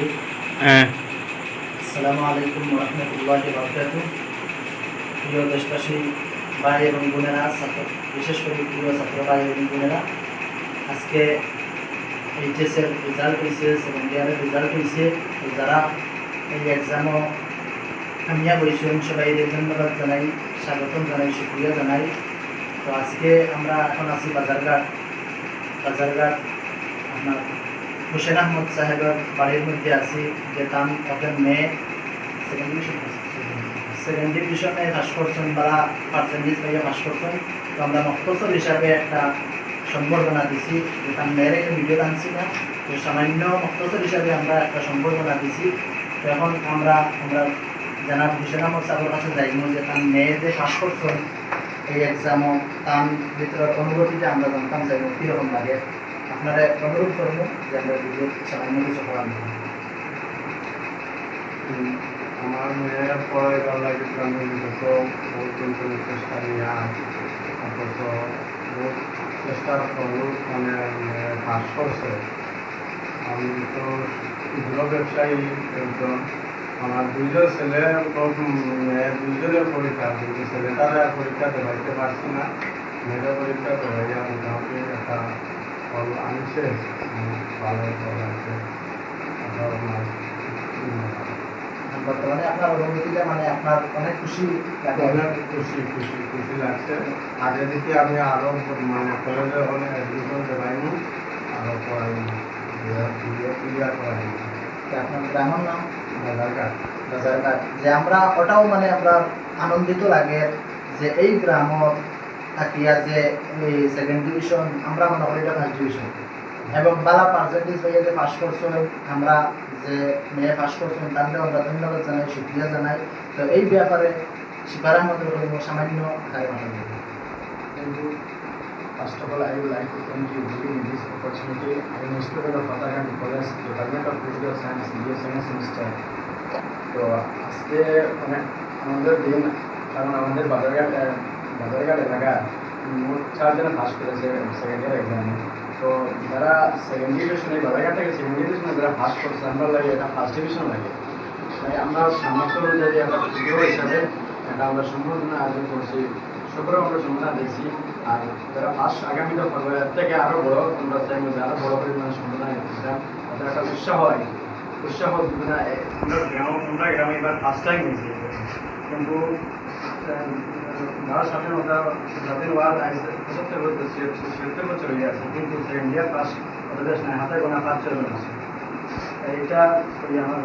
বলছি হ্যাঁ আসসালামু আলাইকুম রহমতুল্লাহ বরকাত প্রিয় দেশবাসী, ভাই এবং বোনেরা, ছাত্র, বিশেষ করে প্রিয় ছাত্র ভাই এবং বোনেরা, আজকে এইচএসের রেজাল্ট হয়েছে সেকেন্ড ইয়ারের রেজাল্ট হয়েছে তো যারা এই এক্সামও কামিয়াব হয়েছেন সবাই ধন্যবাদ জানাই, স্বাগতম জানাই সুক্রিয়া জানাই। তো আজকে আমরা এখন আছি বাজারঘাট। বাজারঘাট, আপনার হুসেন আহমদ সাহেবের বাড়ির মধ্যে আছি, যে তাম ওদের মেয়ে সেকেন্ড সেকেন্ড ডিভিশনে পাস করছেন বা পার্সেন্টেজ পাইয়া পাস করছেন, তো আমরা মক্তসর হিসাবে একটা সম্বর্ধনা দিছি যে তার মেয়ের একটা ভিডিও আনছি না, তো সামান্য মক্তসর হিসাবে আমরা একটা সম্বর্ধনা দিছি। তো এখন আমরা আমরা জানাব হুসেন আহমদ সাহেবের কাছে যাইব যে তার মেয়ে যে পাস করছেন, এই এক্সামও তার ভিতরের অনুভূতিটা আমরা জানতাম চাইব কীরকম লাগে। আপনারা অনুরোধ করব যে আমরা ভিডিও সামান্য কিছু করার আমার মেয়ের লাগে আমি যত বহুত কিন্তু চেষ্টা নিয়ে অথচ বহুত চেষ্টার ফলেও মানে পাস করছে। আমি তো ক্ষুদ্র ব্যবসায়ী একজন। আমার দুইজন ছেলে দুইজনের পরীক্ষা। কিন্তু ছেলেটারা পরীক্ষা দেওয়াইতে পারছি না। মেয়েরা পরীক্ষা দেওয়াইয়া মোটামুটি একটা ফল আনছে ভালো ফল আছে আপনার বর্তমানে আপনার অনুভূতিটা মানে আপনার অনেক খুশি অনেক খুশি খুশি খুশি লাগছে আগে থেকে আমি আরও মানে কলেজে অনেক অ্যাডমিশন দেবাইনি আরও পড়াইনি ক্লিয়ার করাইনি আপনার গ্রামের নাম আধার বাজারঘাট যে আমরা ওটাও মানে আমরা আনন্দিত লাগে যে এই গ্রামত থাকিয়া যে সেকেন্ড ডিভিশন আমরা মনে করি এটা ফার্স্ট ডিভিশন এবং বালা পার্সেন্টেজ হয়ে যে পাস করছেন আমরা যে মেয়ে পাস করছেন তাদের আমরা ধন্যবাদ জানাই সুক্রিয়া জানাই তো এই ব্যাপারে শিবার আহমদের কোনো সামান্য আকারে you. First of all, I would like to thank you giving this opportunity. I am a student of Fatahgand College, Department of Physical Science, BA second. তো আজকে অনেক আনন্দের দিন কারণ আমাদের বাজারঘাট বাজারঘাট এলাকা মোট চারজনে পাস করেছে সেকেন্ড ইয়ার এক্সামে তো যারা সেকেন্ড ডিভিশনে বাজারঘাট থেকে সেকেন্ড ডিভিশনে যারা পাস করছে, আমরা লাগে এটা ফার্স্ট ডিভিশন লাগে তাই আমরা সামর্থ্য অনুযায়ী আমরা ভিডিও হিসাবে এটা আমরা সম্বোধনা আয়োজন করছি। সকলে আমরা সম্বোধনা দিয়েছি আর যারা আগামীতে করবে এর থেকে আরও বড় আমরা চাইব যে আরও বড় পরিমাণে সম্বোধনা দিচ্ছিলাম তাদের একটা উৎসাহ হয়। উৎসাহ দিবে না আমরা গ্রাম এবার ফার্স্ট টাইম হয়েছে কিন্তু ভারত স্বাধীনতা স্বাধীন হওয়ার আজ পঁচাত্তর বছর ছিয়াত্তর বছর হয়ে আছে কিন্তু সেকেন্ড ইয়ার পাস দেশ নাই হাতে গোনা পাঁচ ছয় জন আছে এইটা ওই আমার।